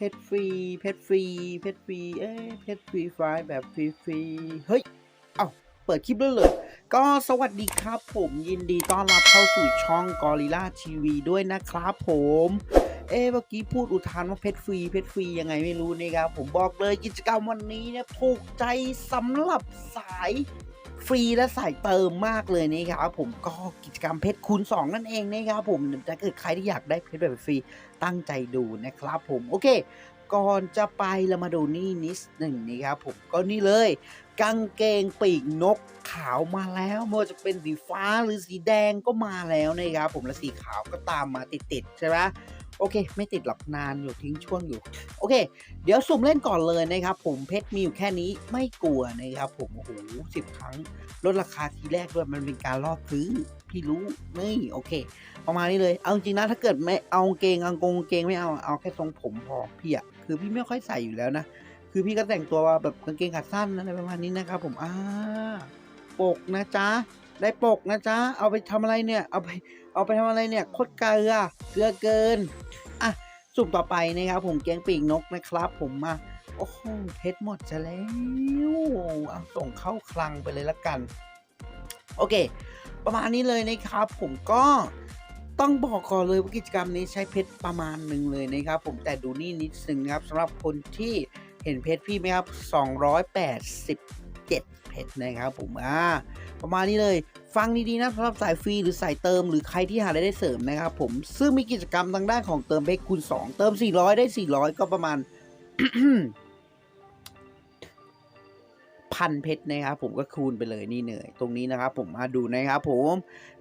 เพชรฟรี เพชรฟรี เพชรฟรี เอ้เพชรฟรีไฟแบบฟรีฟรีเฮ้ย เอ้า เปิดคลิปด้วยเลย ก็สวัสดีครับผมยินดีต้อนรับเข้าสู่ช่องกอริล่าทีวีด้วยนะครับผม เอ๊ะเมื่อกี้พูดอุทานว่าเพชรฟรี เพชรฟรียังไงไม่รู้นี่ครับผมบอกเลยกิจกรรมวันนี้เนี่ยถูกใจสำหรับสายฟรีและสายเติมมากเลยนะครับผมก็กิจกรรมเพชรคูณ2 นั่นเองนะครับผมถ้าเกิดใครที่อยากได้เพชรแบบฟรี ตั้งใจดูนะครับผมโอเค ก่อนจะไปเรามาดูนี่นิดหนึ่งนี่ครับผมก็นี่เลยกางเกงปีกนกขาวมาแล้วไม่ว่าจะเป็นสีฟ้าหรือสีแดงก็มาแล้วนะครับผมและสีขาวก็ตามมาติดๆใช่ไหม โอเค ไม่ติดหรอกนานอยู่ทิ้งช่วงอยู่ โอเค เดี๋ยวสุ่มเล่นก่อนเลยนะครับ ผมเพชรมีอยู่แค่นี้ไม่กลัวนะครับผมโอ้โหสิบครั้งลดราคาทีแรกด้วยมันเป็นการล่อซื้อพี่รู้นี่โอเค ประมาณนี้เลย เอาจริงนะถ้าเกิดไม่เอากงเกงกางกงเกงไม่เอาเอาแค่ทรงผมพอพี่อะคือพี่ไม่ค่อยใส่อยู่แล้วนะคือพี่ก็แต่งตัวแบบกางเกงขาสั้นอะไรประมาณนี้นะครับผมอ่าปกนะจ๊ะได้ปกนะจ๊ะเอาไปทำอะไรเนี่ยเอาไป เอาไปทำอะไรเนี่ยโคตรเกลือเกลือเกินอะสุ่มต่อไปนะครับผมแกงปีกนกนะครับ ผมมาโอ้โหเพชรหมดจะแล้วเอาส่งเข้าคลังไปเลยละกัน โอเค ประมาณนี้เลยนะครับ ผมก็ต้องบอกก่อนเลยว่ากิจกรรมนี้ใช้เพชรประมาณหนึ่งเลยนะครับ ผมแต่ดูนี่นิดนึงนะครับสำหรับคนที่เห็นเพชรพี่ไหมครับ 287 พนะครับผมอ่าประมาณนี้เลย ฟังดีๆนะสำหรับสายฟรีหรือสายเติมหรือใครที่หารายได้เสริมนะครับผมซึ่งมีกิจกรรมทางด้านของเติมเพชรคูณ 2 เติม 400 ได้ 400 ก็ประมาณพันเพชรนะครับผมก็คูณไปเลยนี่เหนื่อยตรงนี้นะครับผมมาดูนะครับผม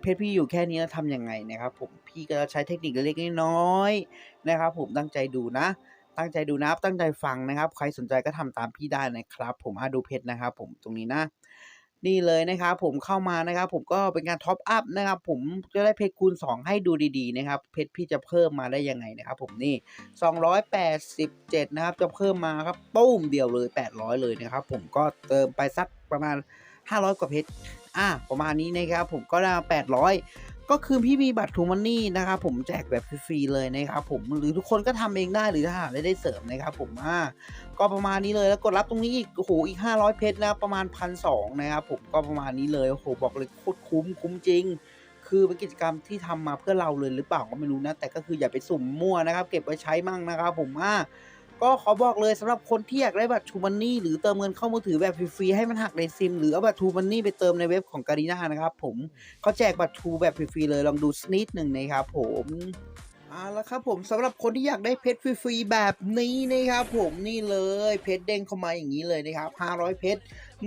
เพชรพี่อยู่แค่นี้แล้วทำยังไงนะครับผมพี่ก็ใช้เทคนิคเล็กๆน้อยๆนะครับผมตั้งใจดูนะ ตั้งใจดูนะครับ ตั้งใจฟังนะครับ ใครสนใจก็ทำตามพี่ได้นะครับ ผมมาดูเพชรนะครับ ผมตรงนี้นะนี่เลยนะครับผมเข้ามานะครับ ผมก็เป็นการท็อปอัพนะครับผมจะได้เพชรคูณ 2 ให้ดูดีๆนะครับ เพชรพี่จะเพิ่มมาได้ยังไงนะครับผมนี่ 287 นะครับ จะเพิ่มมาครับตุ้มเดียวเลย 800 เลยนะครับ ผมก็เติมไปสักประมาณ 500 กว่าเพชรอะประมาณนี้นะครับผมก็ได้800 ก็คือพี่มีบัตรทูมันนี่นะครับผมแจกแบบฟรีเลยนะครับผมหรือทุกคนก็ทำเองได้หรือถ้าหาได้เสริมนะครับผมอ่าก็ประมาณนี้เลยแล้วกดรับตรงนี้อีกโอ้โหอีก 500 เพชรนะประมาณพันสนะครับผมก็ประมาณนี้เลยโอ้โหบอกเลยโคตรคุ้มคุ้มจริง คือเป็นกิจกรรมที่ทำมาเพื่อเราเลยหรือเปล่าก็ไม่รู้นะ แต่ก็คืออย่าไปสุ่มมั่วนะครับ เก็บไว้ใช้มั่งนะครับผมอ่า ก็ขอบอกเลยสำหรับคนที่อยากได้บัตรทูมันนี่หรือเติมเงินเข้ามือถือแบบฟรีๆให้มันหักในซิม หรือเอาบัตรทูมันนี่ไปเติมในเว็บของการีนานะครับผมเขาแจกบัตรทูแบบฟรีๆเลยลองดูสกนิดหนึ่งนะครับผมเอาละครับผมสำหรับคนที่อยากได้เพชรฟรีๆแบบนี้นะครับผมนี่เลยเพชรเด้งเข้ามาอย่างนี้เลยนะครับ 500 เพชร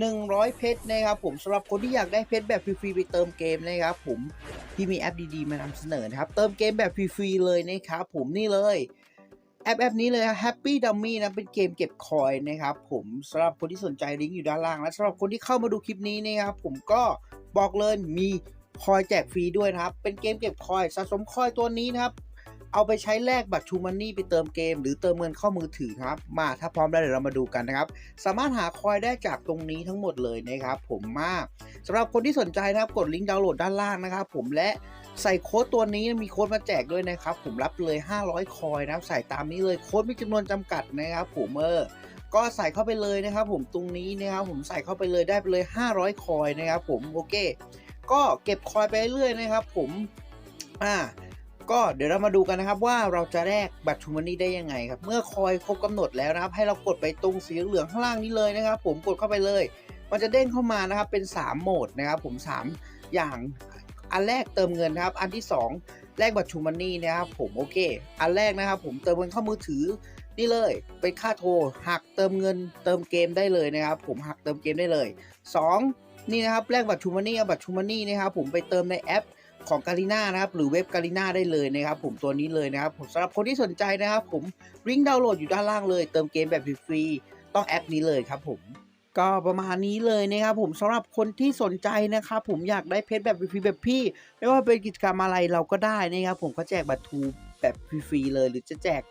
100 เพชรนะครับผมสำหรับคนที่อยากได้เพชรแบบฟรีๆไปเติมเกมนะครับผมที่มีแอปดีๆมานำเสนอนะครับเติมเกมแบบฟรีๆเลยนะครับผมนี่เลย แอปแอปนี้เลย Happy Dummy นะ เป็นเกมเก็บคอยนะครับ ผมสำหรับคนที่สนใจลิงก์อยู่ด้านล่าง และสำหรับคนที่เข้ามาดูคลิปนี้นะครับ ผมก็บอกเลยมีคอยแจกฟรีด้วยนะครับ เป็นเกมเก็บคอยสะสมคอยตัวนี้นะครับ เอาไปใช้แลกบัตรทูมันนี่ไปเติมเกม หรือเติมเงินเข้ามือถือครับ มาถ้าพร้อมแล้วเดี๋ยวเรามาดูกันนะครับ สามารถหาคอยได้จากตรงนี้ทั้งหมดเลยนะครับ ผมมากสำหรับคนที่สนใจนะครับกดลิงก์ดาวน์โหลดด้านล่างนะครับ ผมและใส่โค้ดตัวนี้มีโค้ดมาแจกด้วยนะครับ ผมรับเลย 500 คอยน์นะครับ ใส่ตามนี้เลยโค้ดมีจำนวนจำกัดนะครับ ผมเออก็ใส่เข้าไปเลยนะครับ ผมตรงนี้นะครับ ผมใส่เข้าไปเลยได้ไปเลย 500 คอยน์นะครับ ผมโอเค ก็เก็บคอยไปเรื่อยนะครับ ผมอ่า ก็เดี๋ยวเรามาดูกันนะครับว่าเราจะแลกบัตรทูมันนี่ได้ยังไงครับ เมื่อคอยครบกำหนดแล้วนะครับ ให้เรากดไปตรงสีเหลืองข้างล่างนี้เลยนะครับ ผมกดเข้าไปเลย มันจะเด้งเข้ามานะครับเป็น 3 โหมดนะครับ ผม 3 อย่างอันแรกเติมเงินนะครับ อันที่ 2 แลกบัตรทูมันนี่นะครับ ผมโอเค อันแรกนะครับ ผมเติมเงินเข้ามือถือนี่เลยเป็นค่าโทรหักเติมเงินเติมเกมได้เลยนะครับ ผมหักเติมเกมได้เลย 2 นี่นะครับแลกบัตรทูมันนี่เอาบัตรทูมันนี่นะครับผมไปเติมในแอป ของการีนานะครับหรือเว็บการีนาได้เลยนะครับ ผมตัวนี้เลยนะครับผมสำหรับคนที่สนใจนะครับผมลิงก์ดาวน์โหลดอยู่ด้านล่างเลย เติมเกมแบบฟรีๆต้องแอปนี้เลยครับผมก็ประมาณนี้เลยนะครับผมสำหรับคนที่สนใจนะครับผมอยากได้เพชรแบบฟรีแบบพี่ ไม่ว่าเป็นกิจกรรมอะไรเราก็ได้นะครับผมก็แจกบัตรทูแบบฟรีๆเลย หรือจะแจก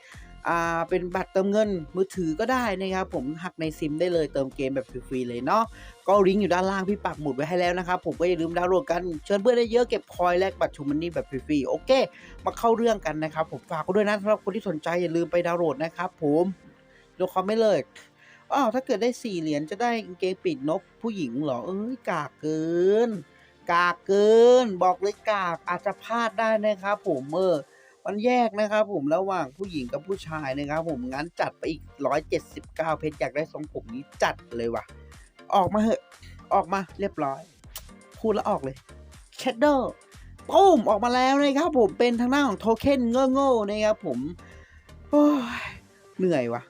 อ่าเป็นบัตรเติมเงินมือถือก็ได้นะครับผมหักในซิมได้เลยเติมเกมแบบฟรีๆเลยเนาะก็ลิงก์อยู่ด้านล่างพี่ปักหมุดไว้ให้แล้วนะครับผมก็อย่าลืมดาวน์โหลดกันเชิญเพื่อนได้เยอะเก็บคอยแลกบัตรชูมันนี่แบบฟรีๆโอเค มาเข้าเรื่องกันนะครับผมฝากก็ด้วยนะสำหรับคนที่สนใจอย่าลืมไปดาวน์โหลดนะครับผมดูคอมไม่เลยอ้าวถ้าเกิดได้สี่เหรียญจะได้เกงปีกนกผู้หญิงเหรอเอ้ยกากเกิน กากเกิน บอกเลยกากอาจจะพลาดได้นะครับผมเออ มันแยกนะครับผมระหว่างผู้หญิงกับผู้ชายนะครับผมงั้นจัดไปอีก 179 เพชรอยากได้ทรงผมนี้จัดเลยว่ะ ออกมาเหอะออกมาเรียบร้อยพูดแล้วออกเลยแคดเดอร์ปุ้มออกมาแล้วนะครับผมเป็นทางหน้าของโทเค็นโง่ๆนะครับผมโอ้ยเหนื่อยว่ะ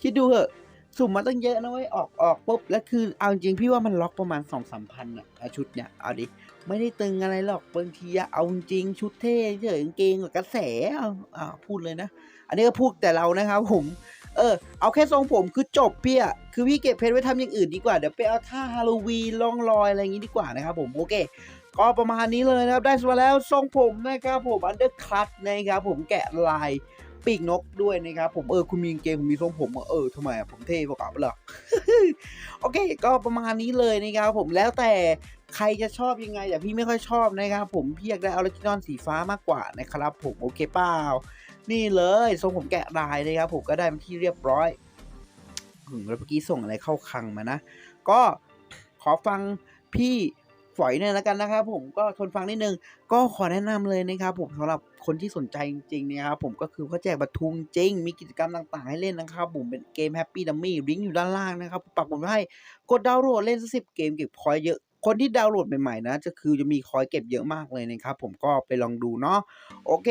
คิดดูเหอะ สุ่มมาตั้งเยอะนะเว้ยออกออกปุ๊บ แล้วคือเอาจริงพี่ว่ามันล็อกประมาณสองสามพันอะชุดเนี่ย เอาดิ ไม่ได้ตึงอะไรหรอกบางทีเอาจริงชุดเท่เฉยกางเกงกับกระแสเอาอ่าพูดเลยนะ อันนี้ก็พูดแต่เรานะครับผม เออ เอาแค่ทรงผมคือจบเพี่อะคือพี่เก็บเพชรไว้ทำอย่างอื่นดีกว่า เดี๋ยวไปเอาท่าฮาโลวีนล่องรอยอะไรอย่างงี้ดีกว่านะครับผมโอเคก็ประมาณนี้เลยนะครับ ได้มาแล้วทรงผมนะครับผมอันเดอร์คัตนะครับผมแกะลายปีกนกด้วยนะครับผมเออคุณมีเกงผมมีทรงผมเออทำไมอะผมเท่กว่าเหรอโอเค ก็ประมาณนี้เลยนะครับผมแล้วแต่ ใครจะชอบยังไงแต่พี่ไม่ค่อยชอบนะครับผมพี่อยากได้ออริจินอลสีฟ้ามากกว่านะครับผมโอเคเปล่านี่เลยทรงผมแกะลายนะครับผมก็ได้เป็นที่เรียบร้อยแล้วเมื่อกี้ส่งอะไรเข้าคังมานะ ก็ขอฟังพี่ฝอยหน่อยแล้วกันนะครับผมก็ทนฟังนิดนึง ก็ขอแนะนำเลยนะครับผมสำหรับคนที่สนใจจริงๆนะครับผมก็คือเขาแจกบัตรทุงจริง มีกิจกรรมต่างๆ ให้เล่นนะครับผมเป็นเกม Happy Dummy ลิงก์อยู่ด้านล่างนะครับปักหมุดให้กดดาวน์โหลดเล่นสักสิบเกมเก็บคอยเยอะ คนที่ดาวน์โหลดใหม่ๆนะจะคือจะมีคอยเก็บเยอะมากเลยนะครับ ผมก็ไปลองดูเนาะโอเค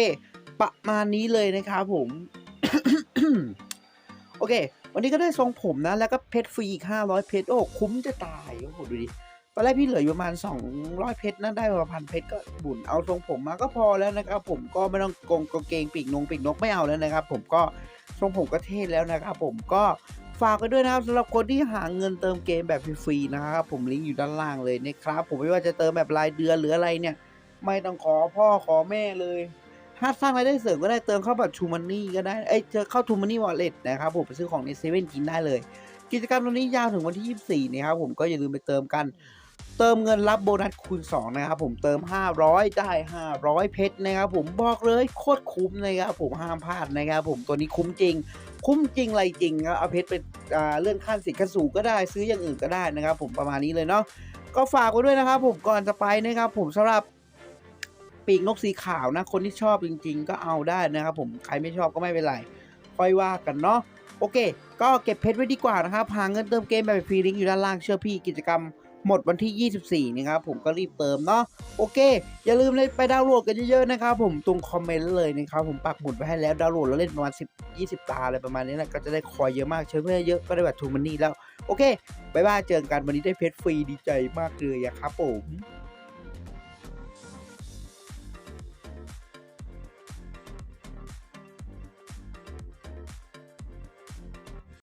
ประมาณนี้เลยนะครับผม โอเค วันนี้ก็ได้ทรงผมนะ แล้วก็เพชรฟรีอีก500 เพชรโอ้คุ้มจะตายโอ้โหดูดิตอนแรกพี่เหลืออยู่ประมาณ 200 เพชรนะได้ประมาณพันเพชรก็บุญเอาทรงผมมาก็พอแล้วนะครับผมก็ไม่ต้องกงกงเกงปีกนงปีกนกไม่เอาแล้วนะครับ ผมก็ทรงผมก็เท่แล้วนะครับ ผมก็ ฝากกันด้วยนะครับสำหรับคนที่หาเงินเติมเกมแบบฟรีๆนะครับผมลิงก์อยู่ด้านล่างเลยนะครับ ผมไม่ว่าจะเติมแบบรายเดือนหรืออะไรเนี่ย ไม่ต้องขอพ่อขอแม่เลยถ้าสร้างรายได้เสริมก็ได้เติมเข้าบัตรชูมันนี่ก็ได้เอ้ยเจอเข้าทูมันนี่วอลเล็ตนะครับผมไปซื้อของในเซเว่นกินได้เลย กิจกรรมตรงนี้ยาวถึงวันที่ 24 นะครับผมก็อย่าลืมไปเติมกัน เติมเงินรับโบนัสคูณ 2 นะครับผมเติม 500 ได้ 500 เพชรนะครับผมบอกเลยโคตรคุ้มนะครับผมห้ามพลาดนะครับผมตัวนี้คุ้มจริง คุ้มจริงอะไรจริงครับเอาเพชรไปเลื่อนขั้นสิทธิ์ขั้นสูงก็ได้ซื้ออย่างอื่นก็ได้นะครับผมประมาณนี้เลยเนาะก็ฝากไว้ด้วยนะครับผมก่อนจะไปนะครับผมสำหรับปีกนกสีขาวนะคนที่ชอบจริง ๆ ก็เอาได้นะครับผมใครไม่ชอบก็ไม่เป็นไรค่อยว่ากันเนาะโอเค ก็เก็บเพชรไว้ดีกว่านะครับหาเงินเติมเกมแบบฟรีลิงก์อยู่ด้านล่างเชื่อพี่กิจกรรม หมดวันที่ 24 นะครับผมก็รีบเติมเนาะโอเค อย่าลืมเลยไปดาวน์โหลดกันเยอะๆนะครับผมตรงคอมเมนต์เลยนะครับผมปักหมุดไว้ให้แล้วดาวน์โหลดแล้วเล่นประมาณ 10 20 ตาอะไรประมาณนี้นะก็จะได้คอยเยอะมากเชิญเพื่อนเยอะก็ได้แบบทูมันนี่แล้ว โอเคบายบายเจอกันวันนี้ได้เพชรฟรีดีใจมากเลยอะครับผม